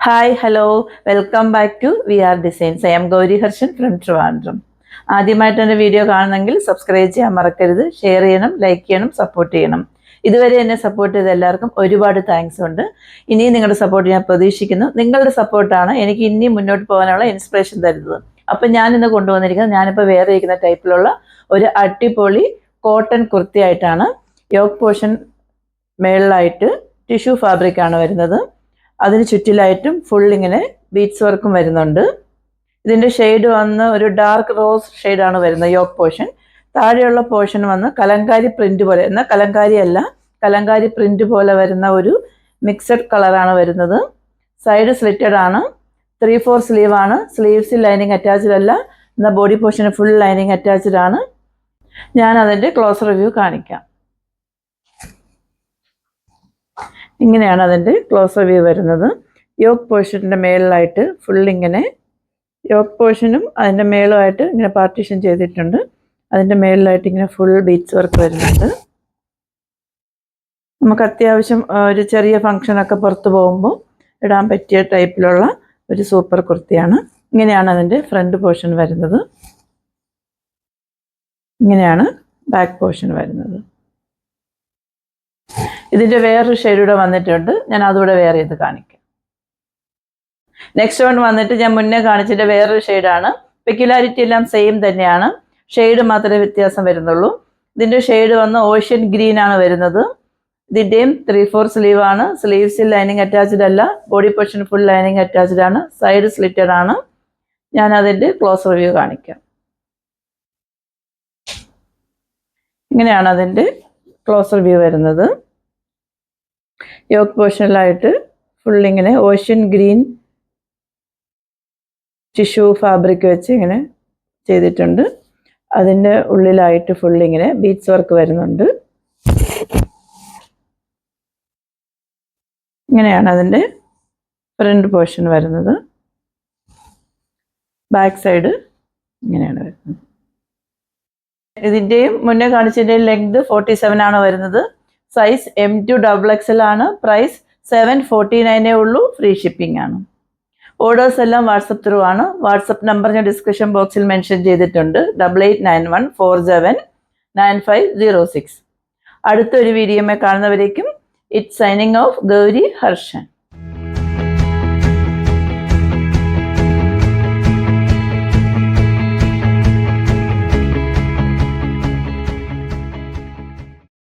Hi hello welcome back to V R designs I'm Gowri Harshan from Trivandrum ആദ്യമായിട്ട് എന്റെ video കാണുന്നെങ്കിൽ subscribe ചെയ്യാൻ മറക്കരുത്. ഷെയർ ചെയ്യണം ലൈക്ക് ചെയ്യണം സപ്പോർട്ട് ചെയ്യണം. ഇതുവരെ എന്നെ സപ്പോർട്ട് ചെയ്ത എല്ലാവർക്കും ഒരുപാട് താങ്ക്സ് ഉണ്ട്. ഇനിയും നിങ്ങളുടെ സപ്പോർട്ട് ഞാൻ പ്രതീക്ഷിക്കുന്നു. നിങ്ങളുടെ സപ്പോർട്ടാണ് എനിക്ക് ഇനിയും മുന്നോട്ട് പോകാനുള്ള ഇൻസ്പിറേഷൻ തരുന്നത്. അപ്പം ഞാൻ ഇന്ന് കൊണ്ടുവന്നിരിക്കുന്നത് ഞാനിപ്പോൾ വേറെ ഇരിക്കുന്ന ടൈപ്പിലുള്ള ഒരു അടിപൊളി കോട്ടൺ കുർത്തിയായിട്ടാണ്. യോഗ് പോർഷൻ മേളിലായിട്ട് ടിഷ്യൂ ഫാബ്രിക്കാണ് വരുന്നത്. അതിന് ചുറ്റിലായിട്ടും ഫുൾ ഇങ്ങനെ ബീറ്റ്സ് വർക്കും വരുന്നുണ്ട്. ഇതിന്റെ ഷെയ്ഡ് വന്ന് ഒരു ഡാർക്ക് റോസ് ഷെയ്ഡാണ് വരുന്നത് യോക്ക് പോർഷൻ. താഴെയുള്ള പോർഷൻ വന്ന് കലങ്കാരി പ്രിന്റ് പോലെ എന്നാൽ കലങ്കാരി അല്ല കലങ്കാരി പ്രിന്റ് പോലെ വരുന്ന ഒരു മിക്സഡ് കളറാണ് വരുന്നത്. സൈഡ് സ്ലിറ്റഡ് ആണ് ത്രീ ഫോർ സ്ലീവ് ആണ്. സ്ലീവ്സിൽ ലൈനിങ് അറ്റാച്ച്ഡ് അല്ല എന്നാൽ ബോഡി പോർഷന് ഫുൾ ലൈനിങ് അറ്റാച്ച്ഡ് ആണ്. ഞാൻ അതിന്റെ ക്ലോസ് റിവ്യൂ കാണിക്കാം. ഇങ്ങനെയാണ് അതിന്റെ ക്ലോസ് വ്യൂ വരുന്നത്. യോക്ക് പോർഷന്റെ മേളിലായിട്ട് ഫുൾ ഇങ്ങനെ യോക്ക് പോർഷനും അതിന്റെ മേളുമായിട്ട് ഇങ്ങനെ പാർട്ടീഷൻ ചെയ്തിട്ടുണ്ട്. അതിന്റെ മേളിലായിട്ട് ഇങ്ങനെ ഫുൾ ബീറ്റ്സ് വർക്ക് വരുന്നുണ്ട്. നമുക്ക് അത്യാവശ്യം ഒരു ചെറിയ ഫങ്ഷനൊക്കെ പുറത്ത് പോകുമ്പോൾ ഇടാൻ പറ്റിയ ടൈപ്പിലുള്ള ഒരു സൂപ്പർ കുർത്തിയാണ്. ഇങ്ങനെയാണ് അതിന്റെ ഫ്രണ്ട് പോർഷൻ വരുന്നത്. ഇങ്ങനെയാണ് ബാക്ക് പോർഷൻ വരുന്നത്. ഇതിന്റെ വേറൊരു ഷെയ്ഡൂടെ വന്നിട്ടുണ്ട്. ഞാൻ അതുകൂടെ വേറെ ചെയ്ത് കാണിക്കാം. നെക്സ്റ്റ് വൺ വന്നിട്ട് ഞാൻ മുന്നേ കാണിച്ചിട്ട് വേറൊരു ഷെയ്ഡാണ് പെക്യുലാരിറ്റി എല്ലാം സെയിം തന്നെയാണ്. ഷെയ്ഡ് മാത്രമേ വ്യത്യാസം വരുന്നുള്ളൂ. ഇതിന്റെ ഷെയ്ഡ് വന്ന് ഓഷ്യൻ ഗ്രീൻ ആണ് വരുന്നത്. ഇതിന്റെയും ത്രീ ഫോർ സ്ലീവ് ആണ്. സ്ലീവ്സിൽ ലൈനിങ് അറ്റാച്ച്ഡ് അല്ല. Body portion full lining attached ആണ്. സൈഡ് സ്ലിറ്റഡ് ആണ്. ഞാൻ അതിന്റെ ക്ലോസ് റിവ്യൂ കാണിക്കാം. ഇങ്ങനെയാണ് അതിന്റെ ക്ലോസ് റിവ്യൂ വരുന്നത്. യോക്ക് പോർഷനിലായിട്ട് ഫുൾ ഇങ്ങനെ ഓഷ്യൻ ഗ്രീൻ ടിഷ്യൂ ഫാബ്രിക് വെച്ച് ഇങ്ങനെ ചെയ്തിട്ടുണ്ട്. അതിന്റെ ഉള്ളിലായിട്ട് ഫുൾ ഇങ്ങനെ ബീറ്റ്സ് വർക്ക് വരുന്നുണ്ട്. ഇങ്ങനെയാണ് അതിന്റെ ഫ്രണ്ട് പോർഷൻ വരുന്നത്. ബാക്ക് സൈഡ് ഇങ്ങനെയാണ് വരുന്നത്. ഇതിന്റെയും മുന്നേ കാണിച്ചതിന്റെയും ലെങ്ത് ഫോർട്ടി സെവൻ ആണ് വരുന്നത്. Size M to double XL ആണ്. പ്രൈസ് സെവൻ ഫോർട്ടി നയനേ ഉള്ളൂ. ഫ്രീ ഷിപ്പിംഗ് ആണ്. ഓർഡേഴ്സ് എല്ലാം വാട്സപ്പ് ത്രൂ ആണ്. വാട്സപ്പ് നമ്പർ ഞാൻ ഡിസ്ക്രിപ്ഷൻ ബോക്സിൽ മെൻഷൻ ചെയ്തിട്ടുണ്ട്. Double eight nine one four seven nine five zero six അടുത്തൊരു വീഡിയോമേ കാണുന്നവരേക്കും it signing off Gowri Harshan.